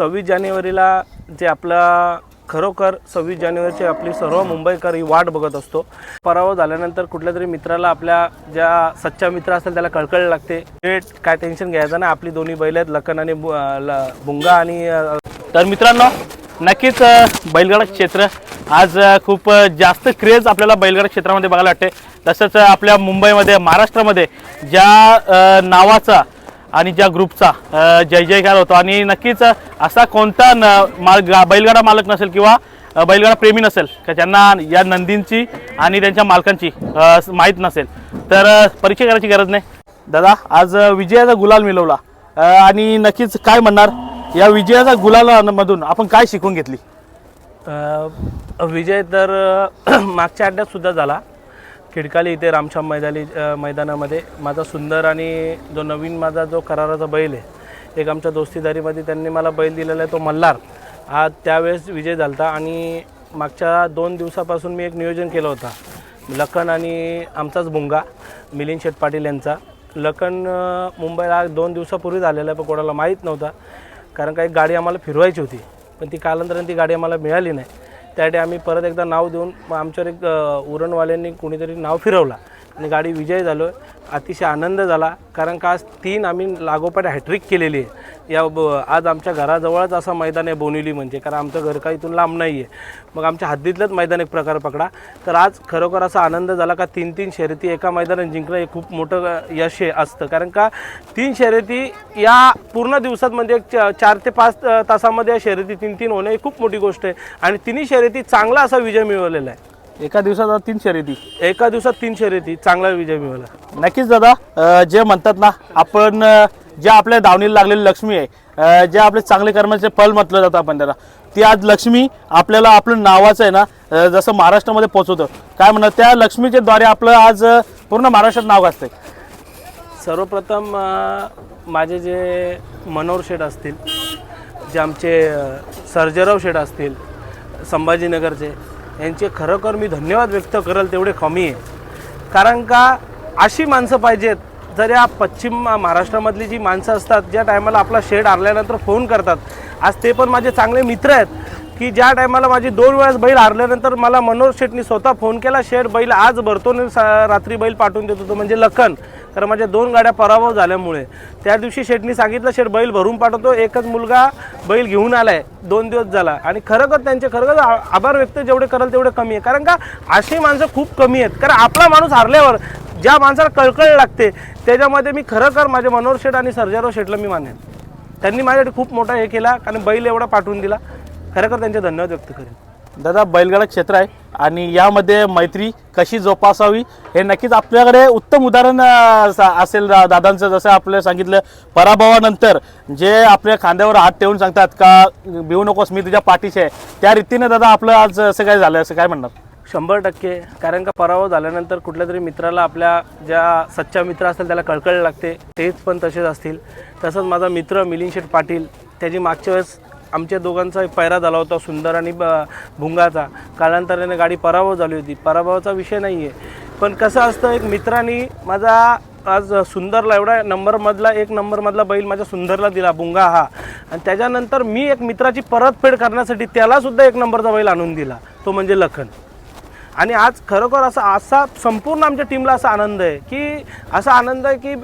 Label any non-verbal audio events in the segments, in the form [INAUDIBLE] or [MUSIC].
सव्वीस जानेवारीला जे आपला खरोखर सव्वीस जानेवारीची आपली सर्व मुंबईकर ही वाट बघत असतो. पराभव झाल्यानंतर कुठल्या तरी मित्राला आपल्या ज्या सच्चा मित्र असेल त्याला कळकळ लागते. हे काय टेन्शन घ्यायचं नाही आपली दोन्ही बैल आहेत लखन आणि ल- भुंगा आणि तर मित्रांनो नक्कीच बैलगाडा क्षेत्र आज खूप जास्त क्रेज आपल्याला बैलगाडा क्षेत्रामध्ये बघायला वाटते. तसंच आपल्या मुंबईमध्ये महाराष्ट्रामध्ये ज्या नावाचा आणि ज्या ग्रुपचा जय जयकार होतो. आणि नक्कीच असा कोणता न माल बैलगाडा मालक नसेल किंवा बैलगाडा प्रेमी नसेल का ज्यांना या नंदींची आणि त्यांच्या मालकांची माहीत नसेल तर परीक्षा करायची गरज नाही. दादा आज विजयाचा गुलाल मिळवला. आणि नक्कीच काय म्हणणार? या विजयाचा गुलालामधून आपण काय शिकून घेतली? विजय तर [CLEARS THROAT] मागच्या अड्ड्यात सुद्धा झाला. खिडकाली इथे रामश्याम मैदानी मैदानामध्ये. माझा सुंदर आणि जो नवीन माझा जो कराराचा बैल आहे एक आमच्या दोस्तीदारीमध्ये त्यांनी मला बैल दिलेला आहे तो मल्हार. हा त्यावेळेस विजय झालता आणि मागच्या दोन दिवसापासून मी एक नियोजन केलं होता. लखन आणि आमचाच भुंगा मिलिंद शेठ पाटील यांचा. लखन मुंबईला दोन दिवसापूर्वीच आलेला आहे पण कोणाला माहीत नव्हता. कारण काही गाडी आम्हाला फिरवायची होती पण ती कालांतराने ती गाडी आम्हाला मिळाली नाही. त्यासाठी आम्ही परत एकदा नाव देऊन मग आमच्यावर एक उरणवाल्यांनी कुणीतरी नाव फिरवला. आणि गाडी विजय झालो. अतिशय आनंद झाला. कारण का आज तीन आम्ही लागोपाठ हॅट्रिक केलेली आहे. या ब आज आमच्या घराजवळच असं मैदान आहे बोनिवली म्हणजे. कारण आमचं घर काही इथून लांब नाही आहे मग आमच्या हद्दीतलंच मैदान एक प्रकार पकडा. तर आज खरोखर असा आनंद झाला का तीन तीन शर्यती एका मैदानात जिंकणं हे खूप मोठं यश आहे असतं. कारण का तीन शर्यती या पूर्ण दिवसात म्हणजे एक चार ते पाच तासामध्ये या शर्यती तीन तीन होणं ही खूप मोठी गोष्ट आहे. आणि तिन्ही शर्यती चांगला असा विजय मिळवलेला आहे. एका दिवसात तीन शर्यती. एका दिवसात तीन शर्यती. चांगला विजय मिळवला नक्कीच दादा अ, जे म्हणतात ना आपण अ, जे आपल्या दावणीला लागलेली लक्ष्मी आहे अ, जे आपले चांगले कर्माचे फल म्हटलं जातं आपण त्याला. ती आज लक्ष्मी आपल्याला आपलं नावाचं आहे ना अ, जसं महाराष्ट्रामध्ये पोहोचवतं. काय म्हणतात त्या लक्ष्मीच्या द्वारे आपलं आज अ, पूर्ण महाराष्ट्रात नाव गाजतंय. सर्वप्रथम अ, माझे जे मनोहर शेठ असतील जे आमचे अ, सर्जेराव शेठ असतील संभाजीनगरचे यांचे खरोखर मी धन्यवाद व्यक्त करेल तेवढे कमी आहे. कारण का अशी माणसं पाहिजेत जर या पश्चिम महाराष्ट्रामधली जी माणसं असतात ज्या टायमाला आपला शेड आणल्यानंतर फोन करतात आज ते पण माझे चांगले मित्र आहेत. की ज्या टायमाला माझी दोन वेळेस बैल हारल्यानंतर मला मनोहर शेठनी स्वतः फोन केला शेठ बैल आज भरतो आणि सा- रात्री बैल पाठवून देतो तो म्हणजे लखन. कारण माझ्या दोन गाड्या पराभव झाल्यामुळे. त्या दिवशी शेठनी सांगितलं शेठ बैल भरून पाठवतो एकच मुलगा बैल घेऊन आलाय दोन दिवस झाला. आणि खरंच त्यांचे खरंच आभार व्यक्त जेवढे कराल तेवढे कमी आहे. कारण का अशी माणसं खूप कमी आहेत. कारण आपला माणूस हारल्यावर ज्या माणसाला कळकळ लागते त्याच्यामध्ये मी खरोखर माझे मनोहर शेठ आणि सर्जाराव शेठला मी मानेन त्यांनी माझ्यासाठी खूप मोठा हे केला कारण बैल एवढा पाठवून दिला. खरोखर त्यांचे धन्यवाद व्यक्त करेन. दादा बैलगाडा क्षेत्र आहे आणि यामध्ये मैत्री कशी जोपासावी हे नक्कीच आपल्याकडे उत्तम उदाहरण असेल दा- दादांचं. जसं आपल्याला सांगितलं पराभवानंतर जे आपल्या खांद्यावर हात ठेवून सांगतात का भिवू नकोस मी तुझ्या पाठीशी आहे. त्या रीतीने दादा आपलं आज असं काय झालं असं काय म्हणणार? शंभर टक्के. कारण का पराभव झाल्यानंतर कुठल्या तरी मित्राला आपल्या ज्या सच्चा मित्र असतील त्याला कळकळ लागते. तेच पण तसेच असतील. तसंच माझा मित्र मिलिंद शेठ पाटील त्याची मागच्या वेळेस आमच्या दोघांचा एक पैरा झाला होता सुंदर आणि ब- भुंगाचा. कालांतराने गाडी पराभव झाली होती. पराभवाचा विषय नाही आहे पण कसं असतं एक मित्रांनी माझा आज सुंदरला एवढा नंबरमधला एक नंबरमधला बैल माझ्या सुंदरला दिला बुंगा हा. आणि त्याच्यानंतर मी एक मित्राची परतफेड करण्यासाठी त्यालासुद्धा एक नंबरचा बैल आणून दिला. तो म्हणजे लखन. आणि आज खरोखर असा असा संपूर्ण आमच्या टीमला असा आनंद आहे की असा आनंद आहे की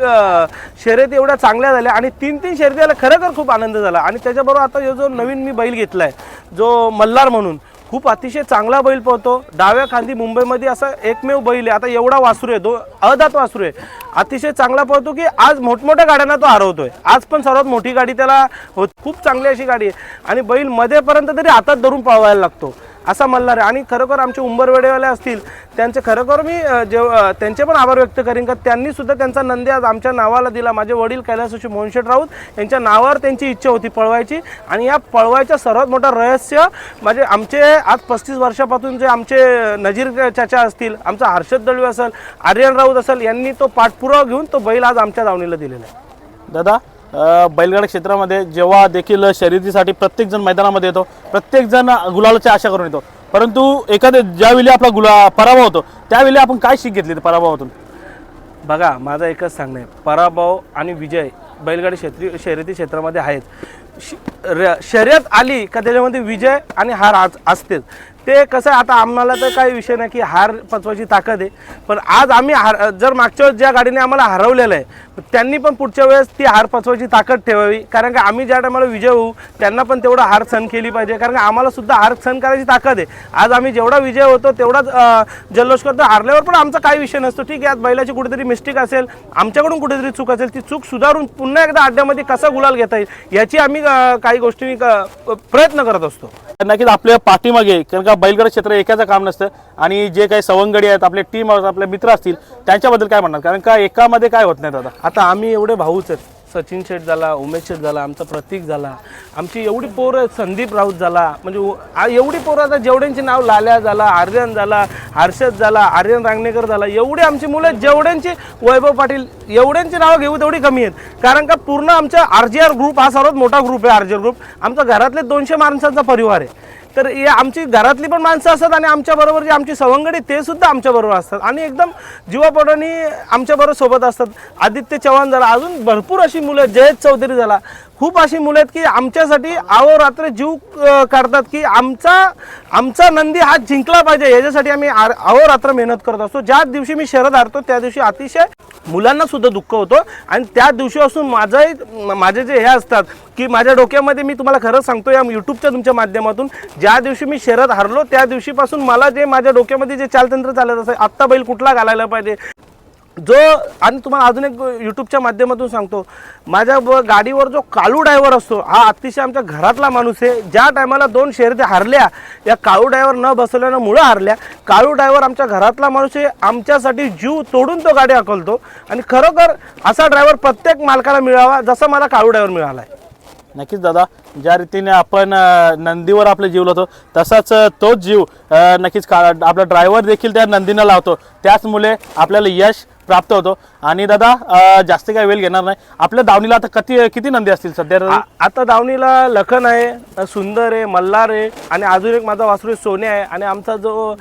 शर्यती एवढ्या चांगल्या झाल्या आणि तीन तीन शर्यती आल्या खरोखर खूप आनंद झाला. आणि त्याच्याबरोबर आता ह्यो जो नवीन मी बैल घेतला आहे जो मल्हार म्हणून खूप अतिशय चांगला बैल पळतो. डाव्या खांदी मुंबईमध्ये असा एकमेव बैल आहे. आता एवढा वासरू आहे दो अदात वासरू आहे. अतिशय चांगला पळतो की आज मोठमोठ्या गाड्यांना तो हरवतोय. आज पण सर्वात मोठी गाडी त्याला होत खूप चांगली अशी गाडी आहे. आणि बैल मध्येपर्यंत तरी हातात धरून पळवायला लागतो. असा मल्हार आहे आणि खरोखर आमचे उंबरवेडेवाले असतील त्यांचे खरोखर मी जेव त्यांचे पण आभार व्यक्त करेन का त्यांनी सुद्धा त्यांचा नंदी आज आमच्या नावाला दिला. माझे वडील कैलासोशी मोहनशेठ राऊत यांच्या नावावर त्यांची इच्छा होती पळवायची. आणि या पळवायचं सर्वात मोठं रहस्य म्हणजे आमचे आज पस्तीस वर्षापासून जे आमचे नजीर चाचा असतील आमचा हर्षद दळवी असेल आर्यन राऊत असेल यांनी तो पाठपुरावा घेऊन तो बैल आज आमच्या दावणीला दिलेला आहे. दादा बैलगाडा क्षेत्रामध्ये जेव्हा देखील शर्यतीसाठी प्रत्येकजण मैदानामध्ये येतो प्रत्येकजण गुलालाच्या गुलालाची आशा करून येतो. परंतु एखाद्या ज्यावेळी आपला गुला पराभव होतो त्यावेळी आपण काय शिक घेतली पराभवातून? बघा माझा एकच सांगणं आहे. पराभव आणि विजय बैलगाडी क्षेत्री शर्यती क्षेत्रामध्ये आहेत. शर्यत आली का त्याच्यामध्ये विजय आणि हार आज असतेच. ते कसं आहे आता आम्हाला तर काही विषय नाही की हार पचवायची ताकद आहे पण आज आम्ही हार जर मागच्या वेळेस ज्या गाडीने आम्हाला हरवलेलं आहे त्यांनी पण पुढच्या वेळेस ती हार पचवायची ताकद ठेवावी कारण का आम्ही ज्या टायमाला विजय होऊ त्यांना पण तेवढं हार सहन केली पाहिजे कारण का आम्हाला सुद्धा हार सहन करायची ताकद आहे. आज आम्ही जेवढा विजय होतो तेवढाच जल्लोष करतो हारल्यावर पण आमचा काही विषय नसतो. ठीक आहे आज बैलाची कुठेतरी मिस्टेक असेल आमच्याकडून कुठेतरी चूक असेल ती चूक सुधारून पुन्हा एकदा अड्ड्यामध्ये कसा गुलाल घेता येईल याची आम्ही काही गोष्टी अं, प्रयत्न करत असतो. नक्कीच आपल्या पाठीमागे कारण का बैलगाडा क्षेत्र एकाचं काम नसतं आणि जे काही सवंगडी आहेत आपले टीम आपले मित्र असतील त्यांच्याबद्दल काय म्हणणार? कारण का एकामध्ये काय होत नाही दादा? आता आम्ही एवढे भाऊच आहेत. सचिन शेठ झाला उमेश शेठ झाला आमचा प्रतीक झाला. आमची एवढी पोरं संदीप राऊत झाला. म्हणजे एवढी पोरं आता जेवढ्यांची नाव लाल्या झाला आर्यन झाला हर्षद झाला आर्यन रांगणेकर झाला. एवढी आमची मुलं जेवढ्यांची वैभव पाटील एवढ्यांची नावं घेऊ तेवढी कमी आहेत. कारण का पूर्ण आमचा आर जी आर ग्रुप हा सर्वात मोठा ग्रुप आहे आर जी आर ग्रुप आमचा घरातले दोनशे माणसांचा परिवार आहे. तर हे आमची घरातली पण माणसं असतात आणि आमच्याबरोबर जे आमची सवंगडी ते सुद्धा आमच्याबरोबर असतात. आणि एकदम जीवापोटाने आमच्याबरोबर सोबत असतात. आदित्य चव्हाण झाला अजून भरपूर अशी मुलं जयेश चौधरी झाला. खूप अशी मुलं आहेत की आमच्यासाठी अहोरात्र जीव काढतात की आमचा आमचा नंदी हा जिंकला पाहिजे. याच्यासाठी आम्ही अहोरात्र मेहनत करत असतो. ज्या दिवशी मी शरद हारतो त्या दिवशी अतिशय मुलांना सुद्धा दुःख होतं. आणि त्या दिवशी असून म- माझे जे हे असतात की माझ्या डोक्यामध्ये मी तुम्हाला खरं सांगतो या यूट्यूबच्या तुमच्या माध्यमातून ज्या दिवशी मी शरद हारलो त्या दिवशीपासून मला जे माझ्या डोक्यामध्ये जे चालतंत्र चालत असेल आत्ता बैल कुठला घालायला पाहिजे? जो आणि तुम्हाला अजून एक यूट्यूबच्या माध्यमातून सांगतो माझ्या ब- गाडीवर जो काळू ड्रायव्हर असतो हा अतिशय आमच्या घरातला माणूस आहे. ज्या टायमाला दोन शर्यती हारल्या या काळू ड्रायव्हर न बसवल्यानं मुळं हारल्या काळू ड्रायव्हर आमच्या घरातला माणूस आहे आमच्यासाठी जीव तोडून तो गाडी हकलतो. आणि खरोखर असा ड्रायव्हर प्रत्येक मालकाला मिळावा जसा मला काळू ड्रायव्हर मिळाला आहे नक्कीच दादा. ज्या रीतीने आपण नंदीवर आपले जीव लावतो तसाच तोच जीव नक्कीच का आपला ड्रायव्हर देखील त्या नंदीनं लावतो. त्याचमुळे आपल्याला यश प्राप्त होतो. आणि दादा जास्त काही वेळ घेणार नाही. आपल्या दावणीला आता किती किती नंदी असतील सध्या आता दावणीला लखन आहे सुंदर आहे मल्हार आहे आणि अजून एक माझा वासरू सोने आहे आणि आमचा जो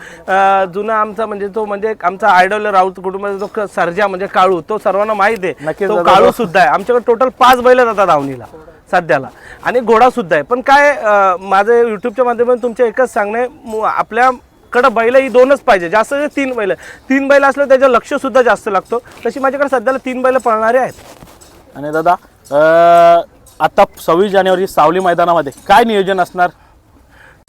जुना आमचा म्हणजे तो म्हणजे आमचा आयडॉल राऊत कुटुंबाचा जो सर्जा म्हणजे काळू तो सर्वांना माहीत आहे. तो. काळू सुद्धा आहे. आमच्याकडे टोटल पाच बैल जातात दावणीला सध्याला. आणि घोडा सुद्धा आहे. पण काय माझं युट्यूबच्या माध्यमातून तुमच्या एकच सांगणे आपल्याकडं बैल ही दोनच पाहिजे. जास्त तीन बैल. तीन बैल असलं त्याचं लक्ष सुद्धा जास्त लागतो. तशी माझ्याकडे सध्याला तीन बैल पळणारे आहेत. आणि दादा अ, आता सव्वीस जानेवारी सावली मैदानामध्ये काय नियोजन असणार?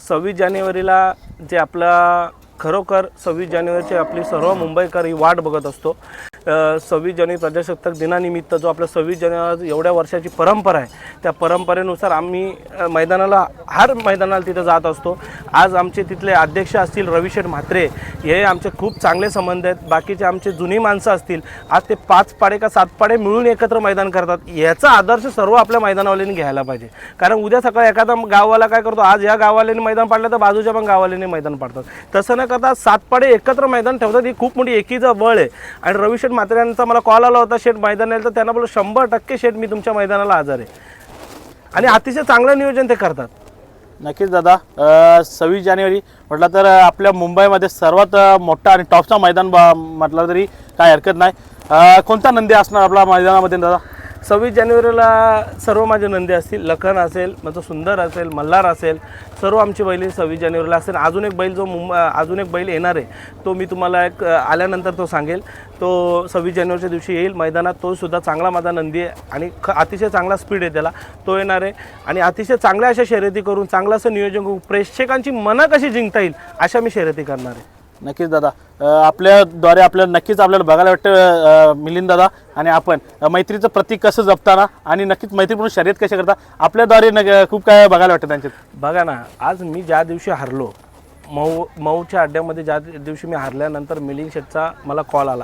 सव्वीस जानेवारीला जे आपला खरोखर सव्वीस जानेवारीची आपली सर्व मुंबईकर ही वाट बघत असतो. सव्वीस जानेवारी प्रजासत्ताक दिनानिमित्त जो आपला सव्वीस जानेवारी एवढ्या वर्षाची परंपरा आहे त्या परंपरेनुसार आम्ही मैदानाला हर मैदानाला तिथं जात असतो. आज आमचे तिथले अध्यक्ष असतील रविशेठ म्हात्रे हे आमचे खूप चांगले संबंध आहेत. बाकीचे आमचे जुनी माणसं असतील आज ते पाच पाडे का सात पाडे मिळून एकत्र मैदान करतात. याचा आदर्श सर्व आपल्या मैदानावाल्यांनी घ्यायला पाहिजे. कारण उद्या सकाळी एखादा गाववाला काय करतो आज या गाववाल्यांनी मैदान पाडलं तर बाजूच्या पण गाववाल्यांनी मैदान पाडतात. तसं न करता सात पाडे एकत्र मैदान ठेवतात. ही खूप मोठी एकीचं बळ आहे. आणि रविशेठ म्हात्रे मला कॉल आला होता शेठ मैदानाला तर त्यांना बोललो शंभर टक्के शेठ मी तुमच्या मैदानाला आजार आहे. आणि अतिशय चांगलं नियोजन ते करतात. नक्कीच दादा. सव्वीस जानेवारी म्हटलं तर आपल्या मुंबईमध्ये सर्वात मोठा आणि टॉपचा मैदान म्हटलं तरी काय हरकत नाही. कोणता नंदी असणार आपल्या मैदानामध्ये दादा? सव्वीस जानेवारीला सर्व माझे नंदी असतील लखन असेल माझं सुंदर असेल मल्हार असेल सर्व आमची बैल सव्वीस जानेवारीला असेल. अजून एक बैल जो मुंब अजून एक बैल येणार आहे तो मी तुम्हाला एक आल्यानंतर तो सांगेल. तो सव्वीस जानेवारीच्या दिवशी येईल मैदानात. तो सुद्धा चांगला माझा नंदी आहे आणि ख अतिशय चांगला स्पीड आहे त्याला. तो येणार आहे आणि अतिशय चांगल्या अशा शर्यती करून चांगलं असं नियोजन करून प्रेक्षकांची मनं कशी जिंकता येईल अशा मी शर्यती करणार आहे. नक्कीच दादा. आपल्याद्वारे आपल्याला नक्कीच आपल्याला बघायला वाटतं मिलिंद दादा आणि आपण. मैत्रीचं प्रतीक कसं जपताना आणि नक्कीच मैत्रीपूर्ण शर्यत कशा करता आपल्याद्वारे नग खूप काय बघायला वाटतं त्यांच्यात? बघा ना आज मी ज्या दिवशी हरलो मऊ मऊच्या अड्ड्यामध्ये ज्या दिवशी मी हारल्यानंतर मिलिंग शेठचा मला कॉल आला.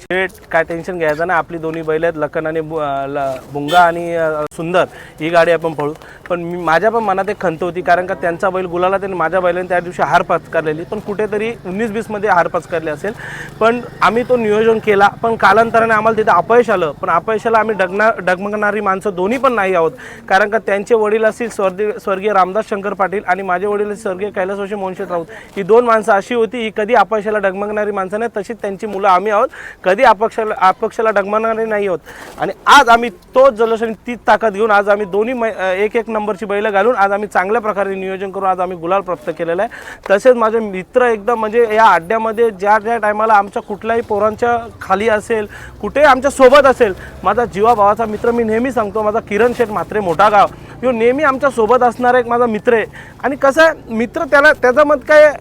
शेठ काय टेन्शन घ्यायचं नाही आपली दोन्ही बैल आहेत लखन आणि ल- बुंगा आणि सुंदर. ही गाडी आपण पळू. पण मी माझ्या पण मनात एक खंत होती कारण का त्यांचा बैल गुलाला त्यांनी माझ्या बैलाने त्या दिवशी हार पत्करलेली. पण कुठेतरी उन्नीस बीसमध्ये हार पत्करली असेल. पण आम्ही तो नियोजन केला पण कालांतराने आम्हाला तिथे अपयश आलं. पण अपयशाला आम्ही डगणार डगमगणारी माणसं दोन्ही पण नाही आहोत. कारण का त्यांचे वडील असतील स्वर्गीय स्वर्गीय रामदास शंकर पाटील आणि माझे वडील स्वर्गीय कैलासवशी मोहनशेठ राऊत. आहोत ही दोन माणसं अशी होती ही कधी अपक्षाला डगमगणारी माणसं नाही तशीच त्यांची मुलं आम्ही आहोत. कधी अपक्षाला अपक्षाला डगमगणारी नाही आहोत आणि आज आम्ही तोच जल्लोष आणि तीच ताकद घेऊन आज आम्ही दोन्ही मै एक एक नंबरची बैलं घालून आज आम्ही चांगल्या प्रकारे नियोजन करून आज आम्ही गुलाल प्राप्त केलेला आहे. तसेच माझे मित्र एकदम म्हणजे या अड्ड्यामध्ये ज्या ज्या टायमाला आमच्या कुठल्याही पोरांच्या खाली असेल कुठेही आमच्यासोबत असेल माझा जीवा भावाचा मित्र मी नेहमी सांगतो माझा किरण शेठ म्हात्रे मोठा गाव ह्यो नेहमी आमच्यासोबत असणारा एक माझा मित्र आहे. आणि कसं आहे मित्र त्याला त्याचं मत काय काय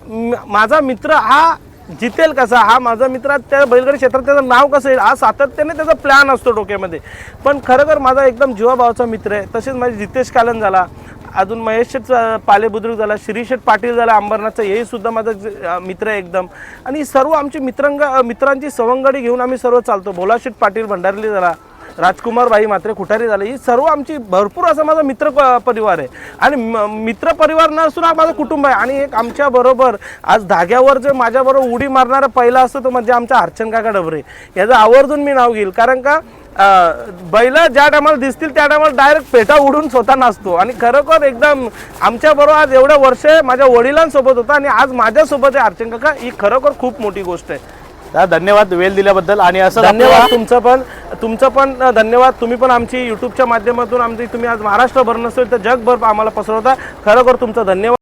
माझा मित्र हा जितेल कसा? हा माझा मित्र त्या बैलगाडी क्षेत्रात त्याचं नाव कसं येईल? हा सातत्याने त्याचा प्लॅन असतो डोक्यामध्ये. पण खरोखर माझा एकदम जीवाभावाचा मित्र आहे. तसेच माझे जितेश कालन झाला अजून महेश शेठ अं, झाला श्रीशेठ पाटील झाला अंबरनाथचा हेही सुद्धा माझा मित्र आहे एकदम. आणि सर्व आमची मित्रंग मित्रांची सवंगडी घेऊन आम्ही सर्व चालतो. भोलाशेठ पाटील भंडारली झाला. राजकुमार बाई मात्रे कुठारी झाले. ही सर्व आमची भरपूर असा माझा मित्र प- परिवार आहे. आणि म- मित्र परिवार नसून हा माझं कुटुंब आहे. आणि एक आमच्या बरोबर आज धाग्यावर जे माझ्याबरोबर उडी मारणारा पहिला असतो तो म्हणजे आमचा अर्चन काका डबरे याचं आवर्जून मी नाव घेईल. कारण का बैल ज्या टायमाला दिसतील त्या टायमाला डायरेक्ट पेटा उडून स्वतः नाचतो. आणि खरोखर एकदम आमच्याबरोबर आज एवढ्या वर्ष माझ्या वडिलांसोबत होता आणि आज माझ्यासोबत आहे अर्चन काका ही खरोखर खूप मोठी गोष्ट आहे. धन्यवाद वेळ दिल्याबद्दल. आणि असं धन्यवाद तुमचं पण तुमचं पण धन्यवाद. तुम्ही पण आमची युट्यूबच्या माध्यमातून आमची तुम्ही आज महाराष्ट्रभर नसेल तर जगभर आम्हाला पसरवता खरोखर तुमचं धन्यवाद.